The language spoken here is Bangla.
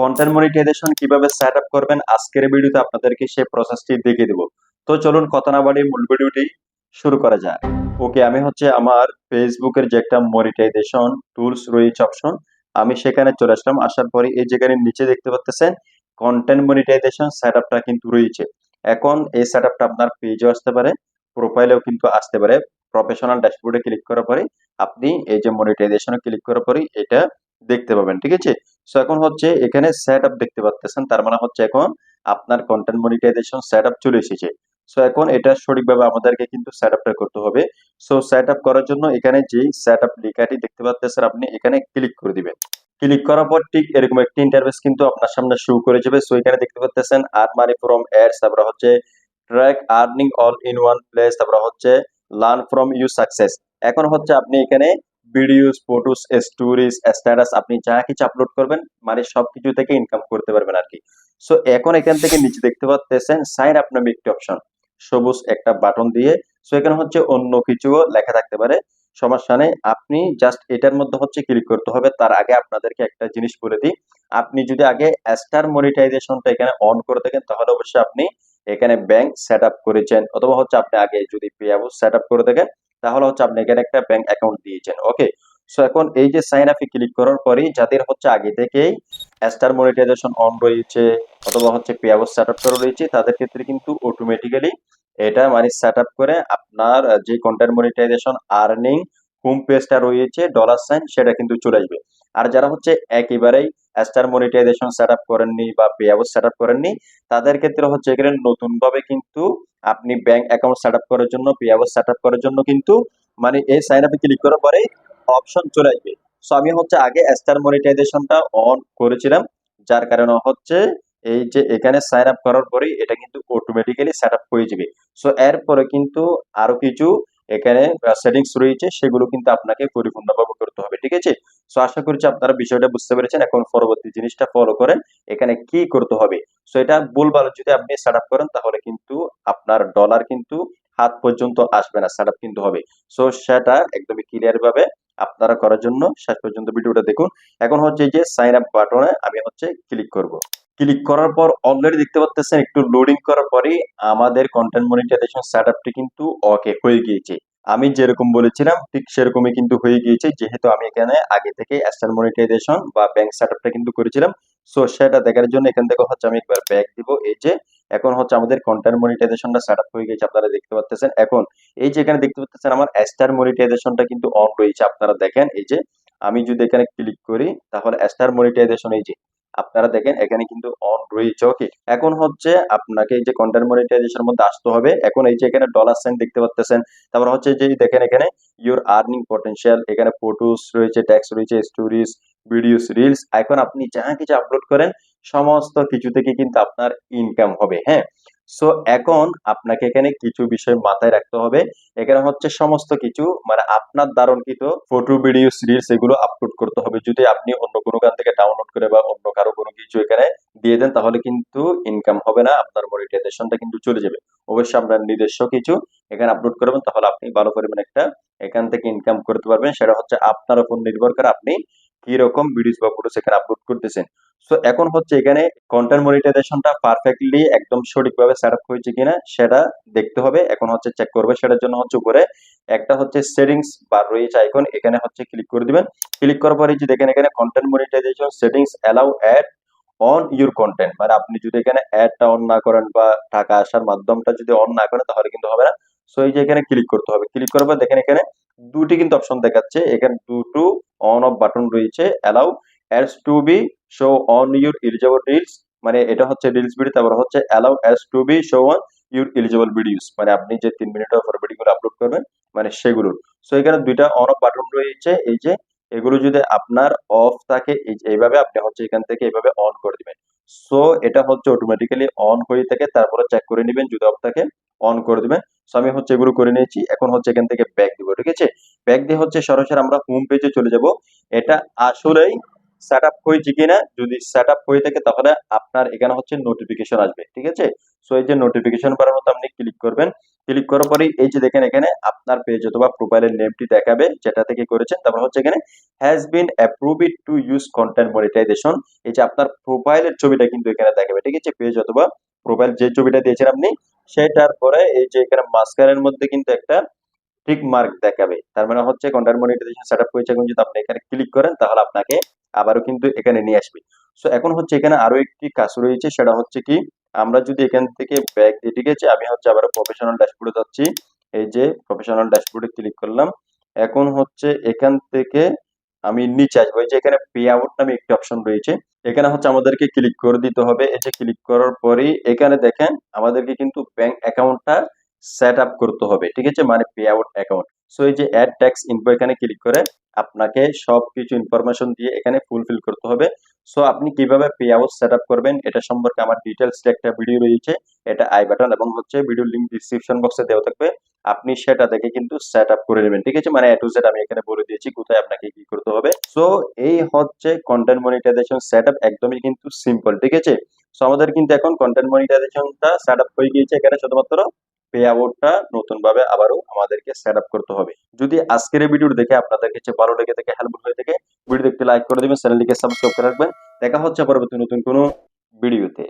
কন্টেন্ট মনিটাইজেশন কীভাবে সেট আপ করবেন, আজকের ভিডিওতে আপনাদেরকে সেই প্রসেসটি দেখিয়ে দেবো। তো চলুন কথা না বাড়িয়ে মূল ভিডিওটি শুরু করা যায় ওকে, আমি হচ্ছে আমার ফেসবুকের যে একটা মনিটাইজেশন টুলস রয়েছে অপশন আমি সেখানে চলে আসলাম। আসার পরে এই জায়গায় নিচে দেখতে পাচ্ছেন কন্টেন্ট মনিটাইজেশন সেট আপটা কিন্তু রয়েছে। এখন এই সেট আপটা আপনার পেজও আসতে পারে প্রোফাইলেও কিন্তু আসতে পারে। প্রফেশনাল ড্যাশবোর্ডে ক্লিক করার পরে আপনি এই যে মনিটাইজেশনে ক্লিক করার পরে এটা দেখতে পাবেন, ঠিক আছে? সো এখন হচ্ছে এখানে সেট আপ দেখতে পাচ্ছেন তার মানে হচ্ছে এখন আপনার কন্টেন্ট মনিটাইজেশন সেট আপ চলে এসেছে। সো এখন এটা সঠিকভাবে আমাদেরকে কিন্তু সেট আপটা করতে হবে। সো সেট আপ করার জন্য এখানে যে সেট আপ লেখাটি দেখতে পাচ্ছেন আপনি এখানে ক্লিক করে দিবেন। ক্লিক করার পর ঠিক এরকম একটি ইন্টারফেস কিন্তু আপনার সামনে শো করে যাবে। সো এখানে দেখতে পাচ্ছেন আর্ন মানি ফ্রম অ্যাডস তারপরে হচ্ছে track earning all in one place তারপরে হচ্ছে লার্ন ফ্রম ইউ সাকসেস এখন হচ্ছে আপনি এখানে ভিডিওস ফটোস স্টোরিজ স্ট্যাটাস আপনি যা কিছু আপলোড করবেন মানে সবকিছু থেকে ইনকাম করতে পারবেন আর কি সো এখন এখান থেকে নিচে দেখতে পাচ্ছেন সাইন আপ নামে একটি অপশন সবুজ একটা বাটন দিয়ে। সো এখানে হচ্ছে অন্য কিছুও লেখা থাকতে পারে। সমস্যা নেই, আপনি জাস্ট এটার মধ্যে হচ্ছে ক্লিক করতে হবে। তার আগে আপনাদেরকে একটা জিনিস বলে দিই। আপনি যদি আগে স্টার মনিটাইজেশনটা এখানে অন করে থাকেন, তাহলে অবশ্যই আপনি এখানে ব্যাংক সেট আপ করেছেন। অথবা হচ্ছে আপনি আগে যদি পেয়াবো সেট আপ করে থাকেন তাহলে হচ্ছে আপনি এখানে একটা ব্যাংক অ্যাকাউন্ট দিয়েছেন ওকে সো এখন এই যে সাইন আপে ক্লিক করার পরেই যাদের হচ্ছে আগে থেকেই স্টার মনিটাইজেশন অন রয়েছে অথবা হচ্ছে পেয়াবো সেট আপ করা রয়েছে, তাদের ক্ষেত্রে কিন্তু অটোমেটিক্যালি এটা মানে সেট আপ করে আপনার যে কন্টেন্ট মনিটাইজেশন আর্নিং হোম পেজটা রয়েছে ডলার সাইন সেটা কিন্তু চলে আসবে। আর যারা হচ্ছে একেবারেই স্টার মনিটাইজেশন সেট আপ করেননি বা পেয়াবো সেট আপ করেননি, তাদের ক্ষেত্রে হচ্ছে এখানে নতুন ভাবে কিন্তু আপনি ব্যাংক অ্যাকাউন্ট সেট আপ করার জন্য পেয়াবো সেট আপ করার জন্য কিন্তু মানে এই সাইন আপে ক্লিক করার পরে অপশন চলে আসবে। সো আমি হচ্ছে আগে স্টার মনিটাইজেশনটা অন করেছিলাম, যার কারণে হচ্ছে এই যে এখানে সাইন আপ করার পরে এটা কিন্তু অটোমেটিক্যালি সেট আপ হয়ে যাবে। সো এরপরে কিন্তু আরও কিছু এখানে সেটিংস রয়েছে, সেগুলো কিন্তু আপনাকে পরিপূর্ণভাবে করতে হবে, ঠিক আছে? সো আশা করছি আপনারা বিষয়টা বুঝতে পেরেছেন। এখন পরবর্তী জিনিসটা ফলো করেন এখানে কি করতে হবে। সো এটা ভুলভাল যদি আপনি সেট আপ করেন, তাহলে কিন্তু আপনার ডলার কিন্তু হাত পর্যন্ত আসবে না সেট আপ কিন্তু হবে। সো সেটা একদমই ক্লিয়ার ভাবে আপনারা করার জন্য শেষ পর্যন্ত ভিডিওটা দেখুন। এখন হচ্ছে যে সাইন আপ বাটনে আমি হচ্ছে ক্লিক করব। ক্লিক করার পর অলরেডি দেখতে পাচ্ছেন একটু লোডিং করার পরে আমাদের কন্টেন্ট মনিটাইজেশন সেটআপটি কিন্তু ওকে হয়ে গিয়েছে। আমি যেরকম বলেছিলাম, ঠিক সেরকমই কিন্তু হয়ে গিয়েছে। যেহেতু আমি এখানে আগে থেকে স্টার মনিটাইজেশন বা ব্যাংক সেটআপটা কিন্তু করেছিলাম সো সেটা দেখার জন্য এখান থেকে হচ্ছে আমি একবার ব্যাক দিব। এই যে, এখন হচ্ছে আমাদের কন্টেন্ট মনিটাইজেশনটা সেটআপ হয়ে গেছে আপনারা দেখতে পাচ্ছেন এখন এই যে এখানে দেখতে পাচ্ছেন আমার স্টার মনিটাইজেশনটা কিন্তু অন রয়েছে, আপনারা দেখেন। এই যে, আমি যদি এখানে ক্লিক করি, তাহলে স্টার মনিটাইজেশন এই যে আপনারা দেখেন, এখানে কিন্তু অন রয়েছে ওকে এখন হচ্ছে আপনাকে এই যে কন্টেন্ট মনিটাইজেশনের মধ্যে আসতে হবে। এখন এই যে এখানে ডলার সাইন দেখতে পাচ্ছেন তারপর হচ্ছে যে দেখেন এখানে ইউর আর্নিং পটেনশিয়াল এখানে ফটোস রয়েছে ট্যাক্স রয়েছে স্টোরিজ ভিডিওস রিলস এখন আপনি যা কিছু আপলোড করেন, সমস্ত কিছু থেকে কিন্তু আপনার ইনকাম হবে হ্যাঁ? সো এখন আপনাকে এখানে কিছু বিষয় মাথায় রাখতে হবে। এখানে হচ্ছে সমস্ত কিছু মানে আপনার ধারণকৃত ফটো ভিডিও রিলস এগুলো আপলোড করতে হবে। যদি আপনি অন্য কোনো গান থেকে ডাউনলোড করে বা অন্য কারও কোনো কিছু এখানে দিয়ে দেন, তাহলে কিন্তু ইনকাম হবে না, আপনার মনিটাইজেশনটা কিন্তু চলে যাবে। অবশ্যই আপনার নিজস্ব কিছু এখানে আপলোড করবেন, তাহলে আপনি ভালো পরিমাণে একটা এখান থেকে ইনকাম করতে পারবেন। সেটা হচ্ছে আপনার উপর নির্ভর করে আপনি কি রকম ভিডিওস বা ফটোস এখানে আপলোড করতেছেন। সো এখন হচ্ছে এখানে কন্টেন্ট মনিটাইজেশনটা পারফেক্টলি একদম সঠিকভাবে সেট আপ হয়েছে কিনা সেটা দেখতে হবে। এখন হচ্ছে চেক করবে, সেটার জন্য হচ্ছে উপরে একটা হচ্ছে সেটিংস বার রয়েছে আইকন এখানে হচ্ছে ক্লিক করে দিবেন। ক্লিক করার পরে যে দেখেন এখানে content monetization settings allow ad on your content মানে আপনি যদি এখানে অ্যাডটা অন না করেন বা টাকা আসার মাধ্যমটা যদি অন না করেন, তাহলে কিন্তু হবে না। সো এই যে এখানে ক্লিক করতে হবে। ক্লিক করার পর দেখেন এখানে দুটি কিন্তু অপশন দেখাচ্ছে। এখানে দুটো অন অফ বাটন রয়েছে allow ads to be show on your eligible reels মানে এটা হচ্ছে রিলস ভিডিও তারপর হচ্ছে allow ads to be show on your eligible videos মানে আপনি যে তিন মিনিটের পর ভিডিওগুলো আপলোড করবেন মানে সেগুলোর। সো এখানে দুইটা অন অফ বাটন রয়েছে, এই যে এগুলো যদি আপনার অফ থাকে এইভাবে আপনি হচ্ছে এখান থেকে এইভাবে অন করে দিবেন। সো এটা হচ্ছে অটোমেটিক্যালি অন হয়ে থাকে, তারপরে চেক করে নেবেন, যদি অফ থাকে অন করে দিবেন। সো আমি হচ্ছে এগুলো করে নিয়েছি, এখন হচ্ছে এখান থেকে ব্যাক দিব, ঠিক আছে? ব্যাক দিয়ে হচ্ছে সরাসরি আমরা হোম পেজে চলে যাব। এটা আসলেই সেট আপ হয়েছে কিনা, যদি সেট আপ হয়ে থাকে তাহলে আপনার এখানে হচ্ছে নোটিফিকেশন আসবে, ঠিক আছে? সো এই যে নোটিফিকেশন করার মতো আপনি ক্লিক করবেন। ক্লিক করার পরে এই যে দেখেন এখানে আপনার পেজ অথবা প্রোফাইলের নেমটি দেখাবে, যেটা থেকে করেছেন। তারপর হচ্ছে এখানে has been approved to use content monetization এই যে আপনার প্রোফাইলের ছবিটা কিন্তু এখানে দেখাবে, ঠিক আছে? পেজ অথবা প্রোফাইল যে ছবিটা দিয়েছেন আপনি, সেটার পরে এই যে এখানে মাস্কারের মধ্যে কিন্তু একটা টিক মার্ক দেখাবে। তার মানে হচ্ছে কন্টেন্ট মনিটাইজেশন সেটআপ হয়েছে। এখন যদি আপনি এখানে ক্লিক করেন, তাহলে আপনাকে আবারও কিন্তু এখানে নিয়ে আসবে। সো এখন হচ্ছে এখানে আরও একটি কাজ রয়েছে, সেটা হচ্ছে কি, আমরা যদি এখান থেকে ব্যাক দিয়ে, ঠিক আছে, আমি হচ্ছে আবার প্রফেশনাল ড্যাশবোর্ডে যাচ্ছি। এই যে প্রফেশনাল ড্যাশবোর্ডে ক্লিক করলাম। এখন হচ্ছে এখান থেকে আমি নিচে আসব। এই যে এখানে পে আউট নামে একটি অপশন রয়েছে। এখানে হচ্ছে আমাদেরকে ক্লিক করে দিতে হবে। এই যে ক্লিক করার পরেই এখানে দেখেন, আমাদেরকে কিন্তু ব্যাংক অ্যাকাউন্টটা সেট আপ করতে হবে। ঠিক আছে মানে পে আউট অ্যাকাউন্ট সো এই যে অ্যাড ট্যাক্স ইনফো এখানে ক্লিক করে আপনাকে সবকিছু ইনফরমেশন দিয়ে এখানে ফুলফিল করতে হবে। সো আপনি কীভাবে পে আউট সেট আপ করবেন এটা সম্পর্কে আমার ডিটেলস একটা ভিডিও রয়েছে। এটা আই বাটন এবং হচ্ছে ভিডিও লিংক ডিসক্রিপশন বক্সে দেওয়া থাকবে। আপনি সেটা দেখে কিন্তু সেট আপ করে নেবেন, ঠিক আছে? মানে এ টু জেড আমি এখানে বলে দিয়েছি কোথায় আপনাকে কি করতে হবে। সো এই হচ্ছে কন্টেন্ট মনিটাইজেশন সেট আপ একদমই কিন্তু সিম্পল ঠিক আছে? সো আমাদের কিন্তু এখন কন্টেন্ট মনিটাইজেশনটা সেট আপ হয়ে গিয়েছে এখানে শুধুমাত্র পে নতুন ভাবে আবারও আমাদেরকে সেট আপ করতে হবে। যদি আজকের এই ভিডিও দেখে আপনাদের কাছে ভালো লেগে থাকে হেল্পফুল হয়ে থাকে ভিডিও দেখতে লাইক করে দিবেন চ্যানেলটিকে সাবস্ক্রাইব করে রাখবেন। দেখা হচ্ছে পরবর্তী নতুন কোনো ভিডিওতে।